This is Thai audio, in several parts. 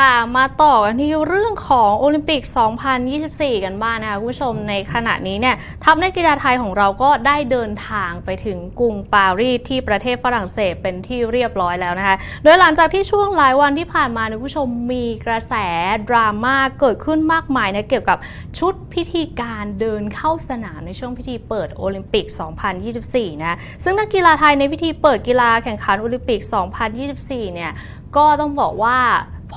ค่ะมาต่อกันที่เรื่องของโอลิมปิก 2024 กันบ้างนะคะคุณผู้ชมในขณะนี้เนี่ยทัพนักกีฬาไทยของเราก็ได้เดินทางไปถึงกรุงปารีสที่ประเทศฝรั่งเศสเป็นที่เรียบร้อยแล้วนะคะ โดยหลังจากที่ช่วงหลายวันที่ผ่านมาคุณผู้ชมมีกระแสดราม่าเกิดขึ้นมากมายนะเกี่ยวกับชุดพิธีการเดินเข้าสนามในช่วงพิธีเปิดโอลิมปิก 2024 นะซึ่งนักกีฬาไทยในพิธีเปิดกีฬาแข่งขันโอลิมปิก 2024 เนี่ยก็ต้องบอกว่า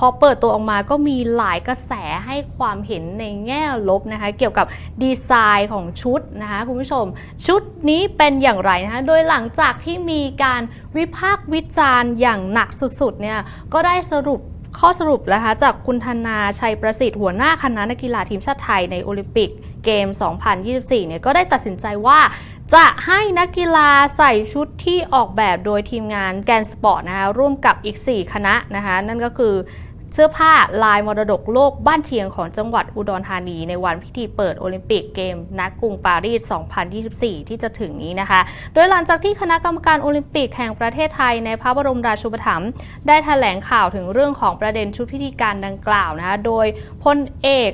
พอเปิดตัวออกมาก็มีหลายกระแสให้ความเห็นในแง่ลบนะคะ เกี่ยวกับดีไซน์ของชุดนะคะคุณผู้ชม ชุดนี้เป็นอย่างไรนะคะ โดยหลังจากที่มีการวิพากษ์วิจารณ์อย่างหนักสุดๆเนี่ยก็ได้สรุปข้อสรุปนะคะจากคุณธนาชัยประสิทธิ์หัวหน้าคณะนักกีฬาทีมชาติไทยในโอลิมปิกเกม 2024 เนี่ยก็ได้ตัดสินใจว่าจะให้นักกีฬาใส่ชุดที่ออกแบบโดยทีมงานแกนสปอร์ตนะคะร่วมกับอีก 4 คณะนะคะนั่นก็คือ เสื้อผ้าลายมรดกโลกบ้านเชียงของจังหวัดอุดรธานี ในวันพิธีเปิดโอลิมปิกเกมนักรุงปารีส 2024 ที่จะถึงนี้นะคะ โดยหลังจากที่คณะกรรมการโอลิมปิกแห่งประเทศไทยในพระบรมราชูปถัมภ์ได้แถลงข่าวถึงเรื่องของประเด็นชุดพิธีการดังกล่าวนะคะ โดยพลเอก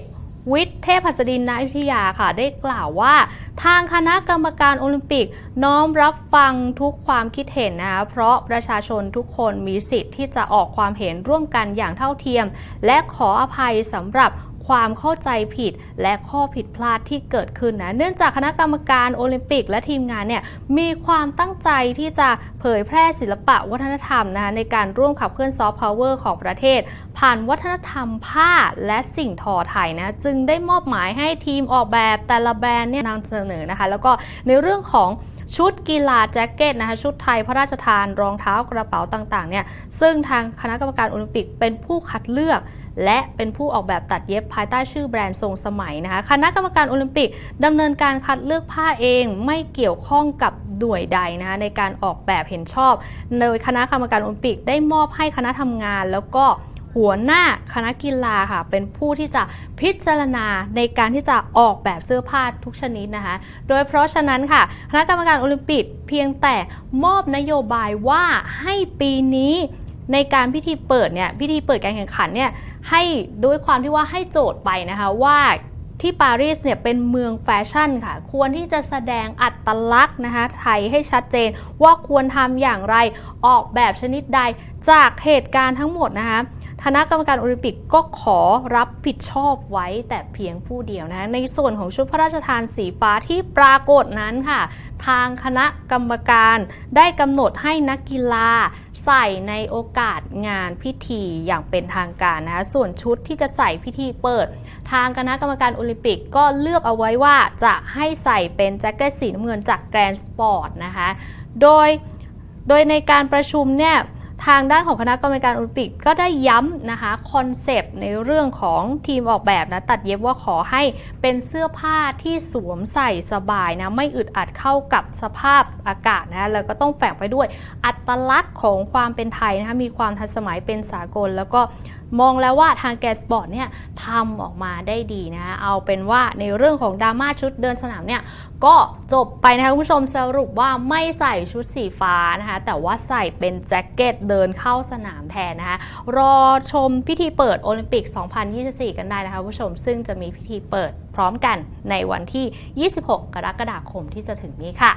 วิทย์เทพหัสดินนายุทธยาค่ะ ได้กล่าวว่า ทางคณะกรรมการโอลิมปิกน้อมรับฟังทุกความคิดเห็นนะคะเพราะประชาชนทุกคนมีสิทธิ์ที่จะออกความเห็นร่วมกันอย่างเท่าเทียม และขออภัยสำหรับ ความเข้าใจผิดและข้อผิดพลาดที่เกิดขึ้นนะ เนื่องจากคณะกรรมการโอลิมปิกและทีมงานเนี่ยมีความตั้งใจที่จะเผยแพร่ศิลปะวัฒนธรรมนะคะในการร่วมขับเคลื่อนซอฟต์พาวเวอร์ของประเทศ ผ่านวัฒนธรรมผ้าและสิ่งทอไทยนะ จึงได้มอบหมายให้ทีมออกแบบแต่ละแบรนด์เนี่ยนำเสนอนะคะ แล้วก็ในเรื่องของชุดกีฬาแจ็คเก็ตนะคะชุดไทยพระราชทานรองเท้ากระเป๋าต่างๆเนี่ยซึ่งทางคณะกรรมการโอลิมปิกเป็นผู้คัดเลือก และเป็นผู้ออกแบบตัดเย็บภายใต้ชื่อแบรนด์ทรงสมัยนะคะ คณะกรรมการโอลิมปิกดำเนินการคัดเลือกผ้าเองไม่เกี่ยวข้องกับหน่วยใดนะคะในการออกแบบเห็นชอบ โดยคณะกรรมการโอลิมปิกได้มอบให้คณะทำงาน แล้วก็หัวหน้าคณะกีฬาค่ะ เป็นผู้ที่จะพิจารณาในการที่จะออกแบบเสื้อผ้าทุกชนิดนะคะ โดยเพราะฉะนั้นค่ะ คณะกรรมการโอลิมปิกเพียงแต่มอบนโยบายว่าให้ปีนี้ ในการพิธีเปิดเนี่ยพิธีเปิดการแข่งขันเนี่ยให้ด้วยความที่ว่าให้โจทย์ไปนะคะว่าที่ปารีสเนี่ยเป็นเมืองแฟชั่นค่ะ ควรที่จะแสดงอัตลักษณ์นะคะไทยให้ชัดเจนว่าควรทำอย่างไรออกแบบชนิดใดจากเหตุการณ์ทั้งหมดนะคะ คณะกรรมการโอลิมปิกก็ขอรับผิดชอบไว้แต่เพียงผู้เดียวนะในส่วนของชุดพระราชทานสีฟ้าที่ปรากฏนั้นค่ะ ทางคณะกรรมการได้กำหนดให้นักกีฬาใส่ในโอกาสงานพิธีอย่างเป็นทางการนะคะส่วนชุดที่จะใส่พิธีเปิด ทางคณะกรรมการโอลิมปิกก็เลือกเอาไว้ว่าจะให้ใส่เป็นแจ็คเก็ตสีน้ำเงินจากแกรนด์สปอร์ตนะคะโดยโดยในการประชุมเนี่ย ทางด้านของคณะกรรมการโอลิมปิกก็ได้ย้ำนะคะคอนเซปต์ในเรื่องของทีมออกแบบนะตัดเย็บว่าขอให้เป็นเสื้อผ้าที่สวมใส่สบายนะไม่อึดอัดเข้ากับสภาพอากาศนะแล้วก็ต้องแฝงไปด้วยอัตลักษณ์ของความเป็นไทยนะคะมีความทันสมัยเป็นสากลแล้วก็ มองแล้วว่าทางแกนสปอร์ตเนี่ยทำออกมาได้ดีนะเอาเป็นว่าในเรื่องของดราม่าชุดเดินสนามเนี่ยก็จบไปนะคะคุณผู้ชมสรุปว่าไม่ใส่ชุดสีฟ้านะคะแต่ว่าใส่เป็นแจ็คเก็ตเดินเข้าสนามแทนนะคะรอชมพิธีเปิดโอลิมปิก 2024 กันได้นะคะคุณผู้ชมซึ่งจะมีพิธีเปิดพร้อมกันในวันที่ 26 กรกฎาคมที่จะถึงนี้ค่ะ